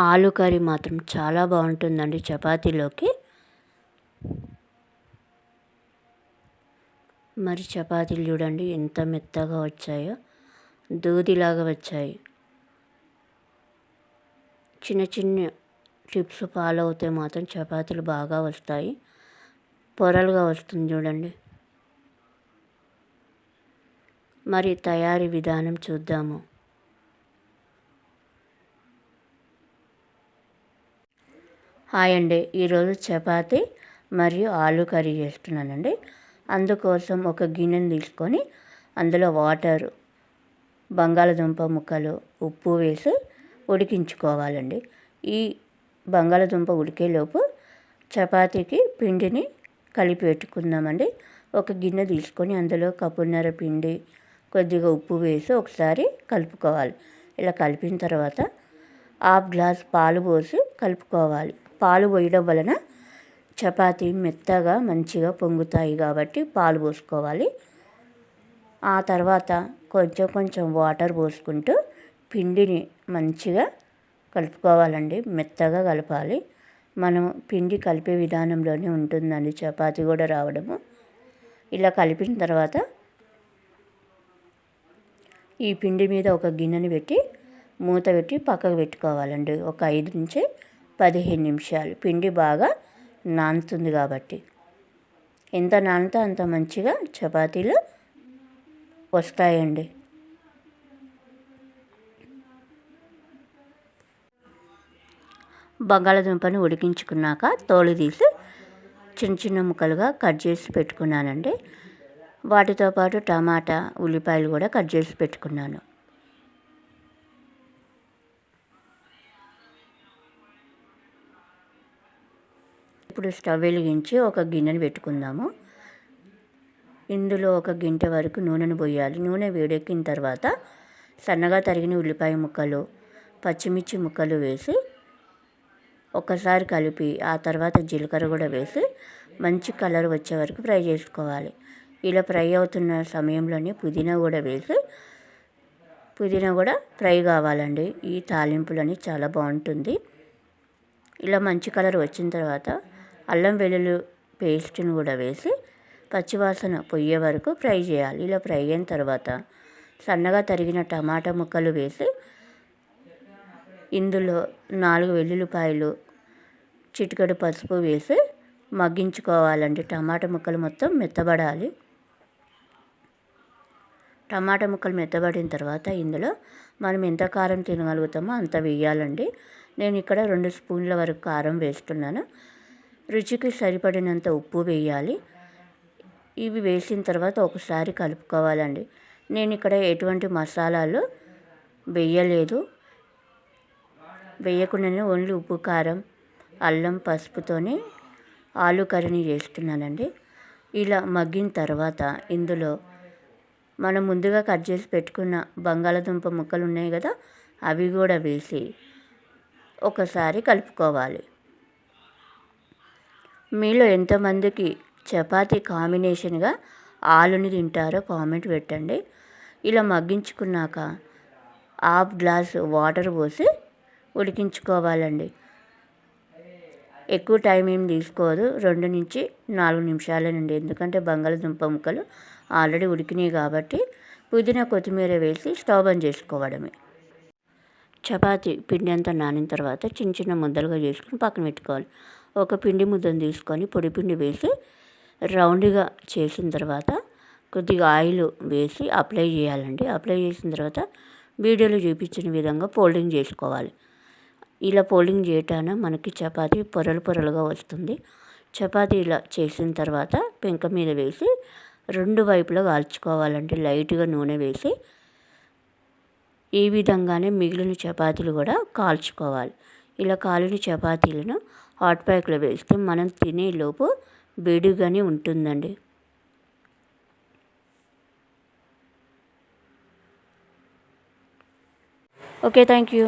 ఆలు కర్రీ మాత్రం చాలా బాగుంటుందండి చపాతీలోకి. మరి చపాతీలు చూడండి ఎంత మెత్తగా వచ్చాయో దూదిలాగా వచ్చాయి. చిన్న చిన్న చిప్స్ ఫాలో అవుతే మాత్రం చపాతీలు బాగా వస్తాయి. పొరలుగా వస్తుంది చూడండి. మరి తయారీ విధానం చూద్దాము. హాయ్ అండి. ఈరోజు చపాతి మరియు ఆలు కర్రీ చేస్తున్నానండి. అందుకోసం ఒక గిన్నెను తీసుకొని అందులో వాటర్ బంగాళదుంప ముక్కలు ఉప్పు వేసి ఉడికించుకోవాలండి. ఈ బంగాళదుంప ఉడికేలోపు చపాతీకి పిండిని కలిపి పెట్టుకుందామండి. ఒక గిన్నె తీసుకొని అందులో కప్పున్నర పిండి కొద్దిగా ఉప్పు వేసి ఒకసారి కలుపుకోవాలి. ఇలా కలిపిన తర్వాత హాఫ్ గ్లాస్ పాలు పోసి కలుపుకోవాలి. పాలు పోయడం వలన చపాతీ మెత్తగా మంచిగా పొంగుతాయి కాబట్టి పాలు పోసుకోవాలి. ఆ తర్వాత కొంచెం కొంచెం వాటర్ పోసుకుంటూ పిండిని మంచిగా కలుపుకోవాలండి. మెత్తగా కలపాలి. మనం పిండి కలిపే విధానంలోనే ఉంటుందండి. చపాతీ కూడా రావడము. ఇలా కలిపిన తర్వాత ఈ పిండి మీద ఒక గిన్నెని పెట్టి మూత పెట్టి పక్కకు పెట్టుకోవాలండి. ఒక ఐదు నుంచి పదిహేను నిమిషాలు. పిండి బాగా నానుతుంది కాబట్టి. ఎంత నానితే అంత మంచిగా చపాతీలు వస్తాయండి. బంగాళదుంపని ఉడికించుకున్నాక తోలు తీసి చిన్న చిన్న ముక్కలుగా కట్ చేసి పెట్టుకున్నానండి. వాటితో పాటు టమాటా ఉల్లిపాయలు కూడా కట్ చేసి పెట్టుకున్నాను. ఇప్పుడు స్టవ్ వెలిగించి ఒక గిన్నెను పెట్టుకుందాము. ఇందులో ఒక గింట వరకు నూనెను పోయాలి. నూనె వేడెక్కిన తర్వాత సన్నగా తరిగిన ఉల్లిపాయ ముక్కలు పచ్చిమిర్చి ముక్కలు వేసి ఒకసారి కలిపి ఆ తర్వాత జీలకర్ర కూడా వేసి మంచి కలర్ వచ్చే వరకు ఫ్రై చేసుకోవాలి. ఇలా ఫ్రై అవుతున్న సమయంలోనే పుదీనా కూడా వేసి పుదీనా కూడా ఫ్రై కావాలండి. ఈ తాలింపులని చాలా బాగుంటుంది. ఇలా మంచి కలర్ వచ్చిన తర్వాత అల్లం వెల్లుల్లి పేస్ట్ని కూడా వేసి పచ్చివాసన పొయ్యే వరకు ఫ్రై చేయాలి. ఇలా ఫ్రై అయిన తర్వాత సన్నగా తరిగిన టమాటా ముక్కలు వేసి ఇందులో నాలుగు వెల్లుల్లిపాయలు చిటికడు పసుపు వేసి మగ్గించుకోవాలండి. టమాటా ముక్కలు మొత్తం మెత్తబడాలి. టమాటా ముక్కలు మెత్తబడిన తర్వాత ఇందులో మనం ఎంత కారం తినగలుగుతామో అంత వేయాలండి. నేను ఇక్కడ రెండు స్పూన్ల వరకు కారం వేస్తున్నాను. రుచికి సరిపడినంత ఉప్పు వేయాలి. ఇవి వేసిన తర్వాత ఒకసారి కలుపుకోవాలండి. నేను ఇక్కడ ఎటువంటి మసాలాలు వేయలేదు. వేయకుండానే ఓన్లీ ఉప్పు కారం అల్లం పసుపుతోనే ఆలు కర్రీని చేస్తున్నానండి. ఇలా మగ్గిన తర్వాత ఇందులో మనం ముందుగా కట్ చేసి పెట్టుకున్న బంగాళదుంప ముక్కలు ఉన్నాయి కదా అవి కూడా వేసి ఒకసారి కలుపుకోవాలి. మీలో ఎంతమందికి చపాతి కాంబినేషన్గా ఆలుని తింటారో కామెంట్ పెట్టండి. ఇలా మగ్గించుకున్నాక హాఫ్ గ్లాస్ వాటర్ పోసి ఉడికించుకోవాలండి. ఎక్కువ టైం ఏం తీసుకోదు. రెండు నుంచి నాలుగు నిమిషాలేనండి ఎందుకంటే బంగాళదుంప ముక్కలు ఆల్రెడీ ఉడికినాయి కాబట్టి పుదీనా కొత్తిమీర వేసి స్టవ్ బంద్ చేసుకోవడమే. చపాతి పిండి అంతా నానిన తర్వాత చిన్న చిన్న ముద్దలుగా చేసుకుని పక్కన పెట్టుకోవాలి. ఒక పిండి ముద్దను తీసుకొని పొడి పిండి వేసి రౌండ్గా చేసిన తర్వాత కొద్దిగా ఆయిల్ వేసి అప్లై చేయాలండి. అప్లై చేసిన తర్వాత వీడియోలో చూపించిన విధంగా ఫోల్డింగ్ చేసుకోవాలి. ఇలా ఫోల్డింగ్ చేయటాన మనకి చపాతీ పొరలు పొరలుగా వస్తుంది. చపాతీ ఇలా చేసిన తర్వాత పెంక మీద వేసి రెండు వైపులా కాల్చుకోవాలండి. లైట్గా నూనె వేసి ఈ విధంగానే మిగిలిన చపాతీలు కూడా కాల్చుకోవాలి. ఇలా కాలిన చపాతీలను హాట్ ప్యాక్లో వేస్తే మనం తినేలోపు వేడిగానే ఉంటుందండి. Okay thank you